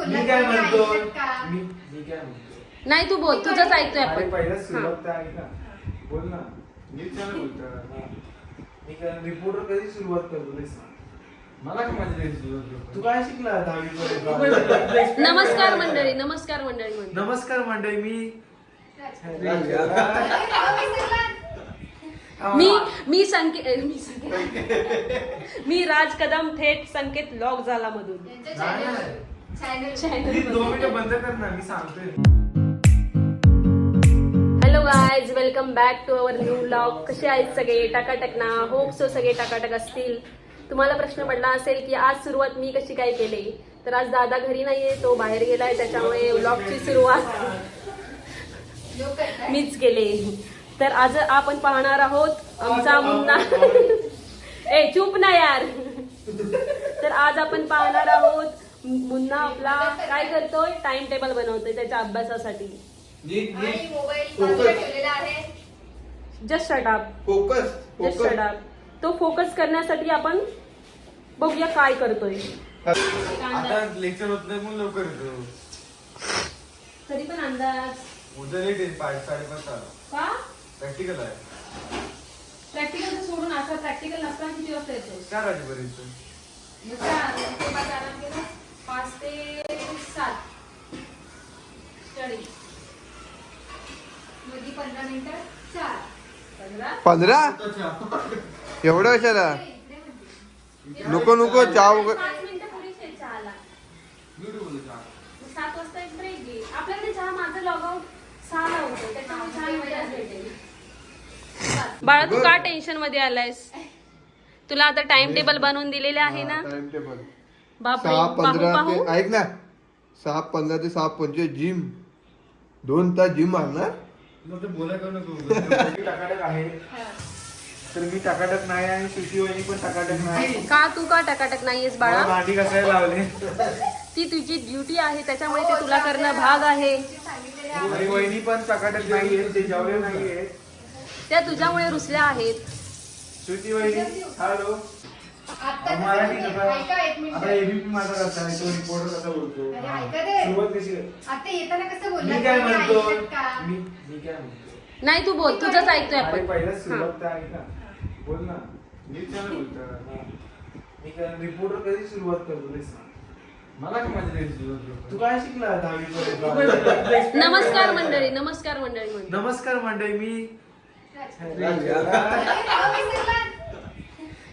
बोलला मी काय तुम्ही म्हणतो? ऐकत का? मी मी काय म्हणतो? नाही तू बोल तुझंच ऐकतोय अरे आपण पहिला. सुरुवात तर आहे ना बोल ना. मी त्याला बोलतो. मी काय रिपोर्टर कधी सुरुवात करतो ते सांग मला काय त्याची सुरुवात तू काय शिकला दहावी पर्यंत नमस्कार मंडळी नमस्कार मंडळी मंडळी नमस्कार मंडळी मी? मी मी संकेत अ, मी संकेत मी राज कदम थेट संकेत लॉग झाला मधून. नाही, नाही. Channel- प्लीज दोन मिनिटं बंद कर ना मी सांगतोय. Hello guys welcome back to our new blog कसे आहेत सगळे? टकाटक ना? होप सो सगळे टकाटक असतील. तुम्हाला प्रश्न पडला असेल की आज सुरुवात मी कशी काय केली? तर आज दादा घरी नाहीये तो बाहेर गेलाय त्याच्यामुळे ब्लॉगची सुरुवात. मीच केले. तर आज आपण पाहणार आहोत आमचा मुन्ना. ए चूप ना यार. तर आज आपण पाहणार आहोत मुन्ना आपला काय करतोय? टाइम टेबल बनवतोय त्याच्या अभ्यासासाठी. नीट आणि नीट मोबाईल Focus. बाजूला ठेवलेला आहे. Just shut up focus just focus shut up तो फोकस करण्यासाठी आपण बघूया काय करतोय. आता लेक्चर होत नाही म्हणून लवकर येतो. तरी पण अंदाज. उद्या लेट येईल पाच साडेपाच का? प्रॅक्टिकल आहे. प्रॅक्टिकल सोडून असं प्रॅक्टिकल नसताना किती वाजता येतो चार वाजेपर्यंत. मग आराम केला पाच ते सात. स्टडी मध्ये पंधरा मिनिटं चार. पंधरा. पंधरा? एवढं कशाला. नको नको चहा वगैरे. पाच मिनिटं पुरेसे आहेत चहाला ब्युटिफुल मग सात वाजता एक ब्रेक घे आपल्याकडे चहा माझं लॉग आउट सहाला होतं. त्याच्यामुळे चहा वेळाच भेटेल. बाळा तू का टेन्शनमध्ये आलायस? तुला आता टाइम टेबल बनवून दिलेले आहे ना? टाइम टेबल बापरे सहा पंधरा पाहू. ते ऐक ना. सहा पंधरा ते सहा पंचवीस जिम. दोन तास जिम मारणार मग ते बोलाय करू नको. मी टकाटक आहे. तर मी टकाटक नाही आणि सुशी वहिनी पण टकाटक नाही. का तू का टकाटक नाहीयेस मला बाळा भांडी लावले. ती तुझी ड्युटी आहे त्याच्यामुळे ते तुला करणं भाग आहे. सांगितलेले आहे. आणि वहिनी पण टकाटक नाहीये ते जेवले नाहीये त्या तुझ्यामुळे रुसल्या आहेत. सुशी वहिनी हॅलो. कसा एक मिनिट. आता एबीपी माझा कसा आहे? तो रिपोर्टर कसा बोलतो? अरे हा. ऐका रे. सुरुवात कशी? आता येताना कसं बोलला? मी काय म्हणतो? मी मी काय म्हणतो? नाही तू बोल. तुझंच ऐकतोय अरे आपण पहिला. सुरुवात तर आहे ना बोल ना. मी त्याला बोलतो. मी काय रिपोर्टर कधी सुरुवात करतो? ते सांग. मला काय माहिती त्याची सुरुवात तू काय शिकला दहावी पर्यंत नमस्कार मंडळी नमस्कार मंडळी मंडळी नमस्कार मंडळी मी?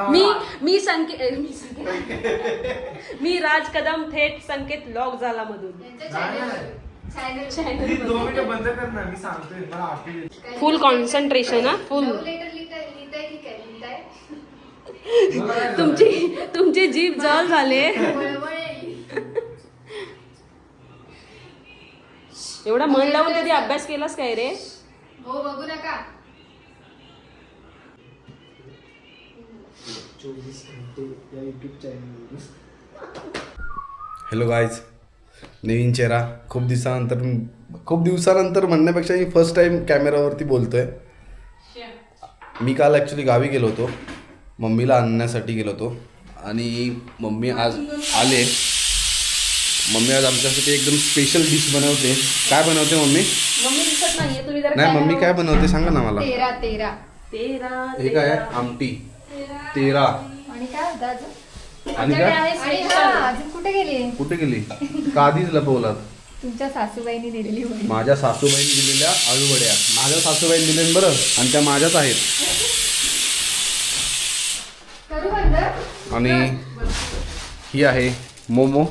मी मी संकेत मी संकेत मी राज कदम थेट संकेत लॉग झाला मधून त्यांच्या नाही, channel- नाही. channel- Channel. प्लीज दोन मिनिटं बंद कर ना मी सांगतोय मला आठवली येते. फुल कॉन्सन्ट्रेशन हा फुल तुमची तुमची जीभ जळ झाले. एवढा मन लावून कधी अभ्यास केलास काय रे हो बघू नका हॅलो गाईज नवीन चेहरा. खूप दिवसानंतर खूप दिवसानंतर म्हणण्यापेक्षा मी फर्स्ट टाइम कॅमेरावरती बोलतोय. मी काल ॲक्च्युली गावी गेलो होतो. मम्मीला आणण्यासाठी गेलो होतो. आणि मम्मी आज आले. मम्मी आज आमच्यासाठी एकदम स्पेशल डिश बनवते. काय बनवते मम्मी? मम्मी दिसत नाहीये तुम्ही जरा नाही मम्मी काय बनवते सांगा ना मला. हे काय आमटी. तेरा. आणि काय होतं अजून? आणि आमच्याकडे काय आहे आणि special. हा अजून कुठे गेली? कुठे गेली? का आधीच लपवलात. तुमच्या सासूबाईंनी दिलेली वडी. माझ्या सासूबाईंनी दिलेल्या आळूवड्या. माझ्या सासूबाईंनी दिले बरं आणि त्या माझ्याच आहेत. करू बंद? आणि ही आहे मोमो.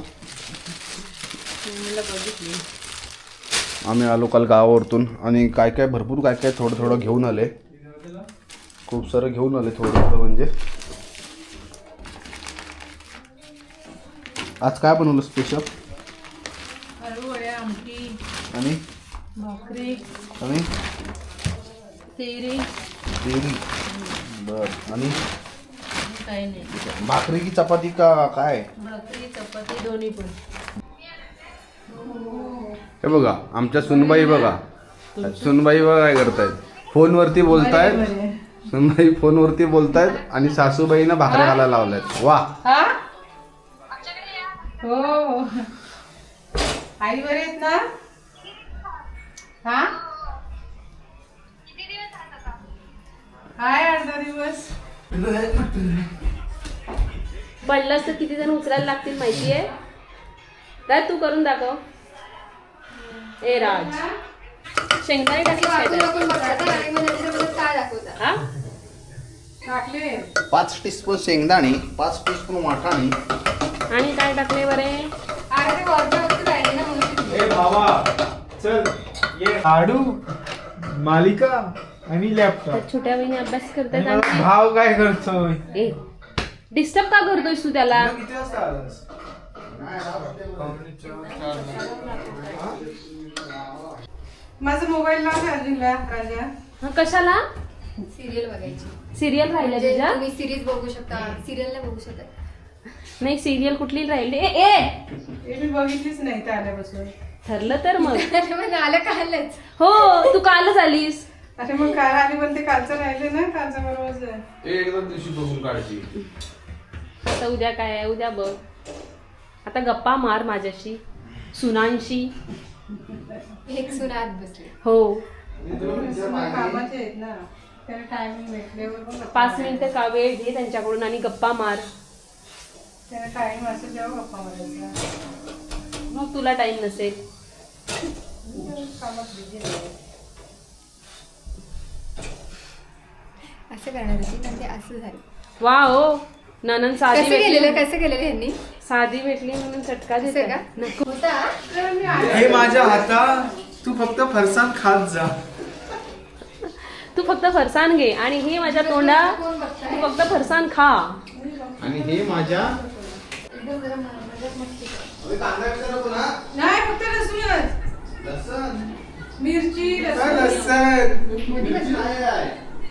आम्ही आलो काल गावावरतून. आणि काय काय भरपूर काय काय थोडं थोडं घेऊन आले. खूप सारं घेऊन आले थोडं थोडं म्हणजे. आज काय बनवलं स्पेशल आणि? भाकरी आणि? तेरी. तेरी. बर. आणि? काही नाही. भाकरी की चपाती का काय? भाकरी चपाती दोन्ही पण. हे बघा आमच्या सुनबाई बघा. सुनबाई बघा काय करतायत. फोनवरती बोलतायत. सुनबाई फोनवरती बोलतायत आणि सासूबाईनं भाकऱ्या घालायला लावल्यात. वा. आई बरे आहेत ना? हा? अर्धा दिवस. पडलंच तर किती जण उचलायला लागतील माहितीये? राज तू करून दाखव. ए राज. शेंगदाणे टाकले काय काय दाखवता? हा? टाकले. पाच टीस्पून शेंगदाणे पाच टीस्पून वाटाणे. आणि काय टाकले बरे? वरच्या वरती राहिले ना म्हणून ए बाबा चल ये. लाडू मालिका आणि लॅपटॉप छोट्या बहिणी अभ्यास आणि भाव काय करतोय? ए डिस्टर्ब का करतोयस तू त्याला? तुला किती वाजता आलास? माझा मोबाईल लाव चार्जिंगला राजा. हा कशाला? सिरियल बघायची. सिरियल राहिल्या म्हणजे तुझ्या? तुम्ही सिरीज बघू शकता. सिरियल नाही बघू शकत. नाही सिरियल कुठली राहिली? ए ए! हे मी बघितलीच नाही त्या आल्यापासून. ठरलं तर मग. मग आलं कालच. हो तू कालच आलीस. अरे मग काल आली पण ते कालचं राहिले ना कालचं बरोबर आहे. ते एकदम दिवशी बघून काढची आता उद्या काय आहे? उद्या बघ. आता गप्पा मार माझ्याशी. सुनांशी. एक सुनात बसले. हो. मग कामाचे आहेत ना. त्याला टायमिंग भेटल्यावर पण गप्पा पाच मिनिटं का वेळ घे त्यांच्याकडून आणि गप्पा मार. त्याला टाइम असेल तेव्हा गप्पा मारायचा. मग तुला टाइम नसेल. कामात बिझी नाही असं करणार होती पण ते असं झालं. वा हो ननन साधी कसं केलेलं कसं केलेलं यांनी साधी भेटली म्हणून चटका देते का? नको. होता? हे माझ्या हातात तू फक्त फरसाण खात जा. तू फक्त फरसाण घे आणि हे माझ्या तोंडा? तू फक्त फरसाण खा. आणि हे माझ्या नाही फक्त लसूणच. मिरची.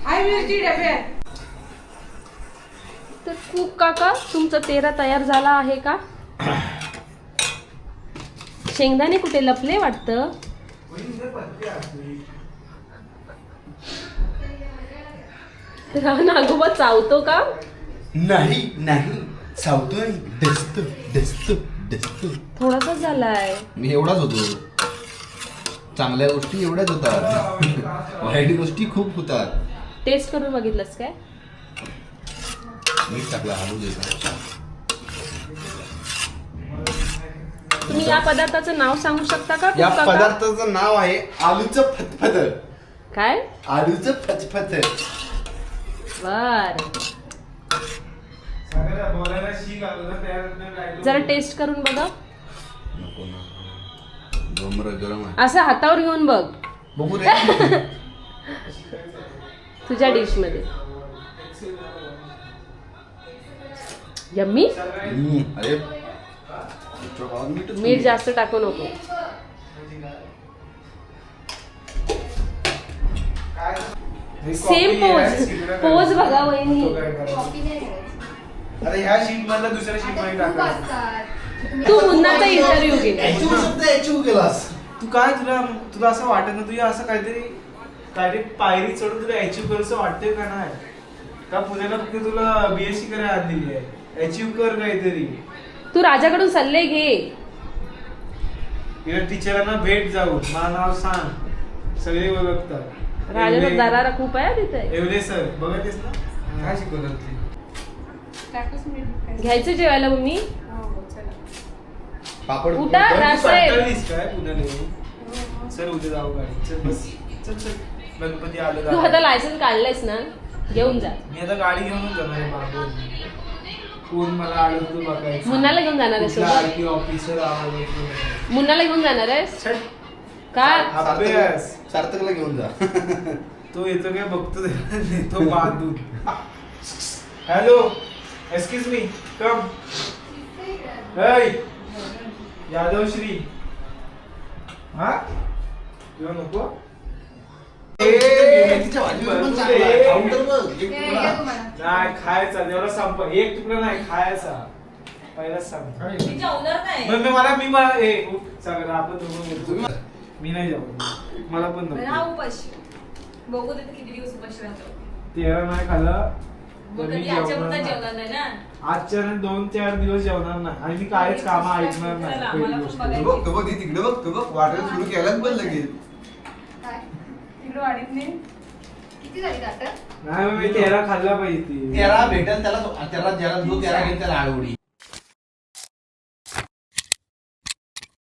हाय मिरची. डब्यात तर खूप काका तुमचं तेरा तयार झाला आहे का? शेंगदाणे कुठे लपले वाटतं? तर नागोबा चावतो का? नाही नाही. सावतोय डसतो डसतो डसतो. थोडासाच झालाय. मी एवढाच होतो. चांगल्या गोष्टी एवढ्याच होतात. वाईट गोष्टी खूप होतात. टेस्ट करून बघितलंस काय? मीठ टाकला हळू देतो तुम्ही या पदार्थाचं नाव सांगू शकता का या काका? पदार्थाचं नाव आहे आलूचं फतफत. काय? आलूचं फतफत. बर. जरा टेस्ट करून बघा. गरम आहे. असं हातावर घेऊन बघ. बघू तुझ्या डिशमध्ये. यम्मी? मीठ जास्त टाकू नको. Same pose pose? बघा वहिनी. करायचं? करायची. अरे ह्या शीट मधला दुसऱ्या शीटमध्ये असतात. तू मुन्नाचा इंटरव्ह्यू घे. केलास तू काय तुला तुला असं वाटत ना तुझ्या असं काहीतरी काहीतरी पायरी चढून तुला अचीव करूसं वाटतंय का नाही? का पुण्याला फक्त तुला बीएससी करायला आत दिली आहे? अचीव कर काहीतरी. तू राजाकडून सल्ले घे. या टीचरांना भेट जाऊ मला नाव सांग. सगळे ओळखतात. दरारा खूप आहे तिथे. एवढे सर ना? काय शिकवतात ते? घ्यायचं जेवायला मम्मी? हो हो चला. पापड उठा. काय पुण्याला येऊन? चल उद्या जाऊ गाडी. चल बस. चल चल. गणपती आलं तू आता. लायसन्स काढलंयस ना? घेऊन जा. मी आता गाडी घेऊनच जाणार आहे मागून. कोण मला आलं तू बघायचं? मुन्नाला घेऊन जाणार आहे कुठला सोबत? आरटी ऑफिसर आवाज येतो. मुन्नाला घेऊन जाणार आहेस? छट, अभ्यास सार्थकला घेऊन जा. तो येतो काय बघतो तो बांधून. हॅलो एक्सक्यूज मी कम हा? नको? तर बघ, एक हे. घ्या तुम्हाला. नाही खायचा जेवढा संप एक तुकडा नाही खायचा. पहिलाच सांग मला मी मला आपण दोघं. मी नाही जाऊ. मला पण नको. हा उपाशी. बघू किती दिवस उपाशी राहतो. तेरा नाही खाल्लं मग कधी जेवणार नाही. ना? आजच्या नाही दोन चार दिवस जेवणार नाही. आणि मी काहीच कामं ऐकणार नाही. चला, पहिली मला पण गोष्ट. बघायचं. तो बघ तो बघ ती तिकडे बघ तो बघ वाटायला सुरू केलाच पण लगेच. काय? तिकडे वाढीत नाही. किती झाली ताटं नाही मग मी तेरा खाल्ला पाहिजे ती तेरा भेटेल त्याला त्याला ज्याला जो तेरा घेईल त्याला आळवडी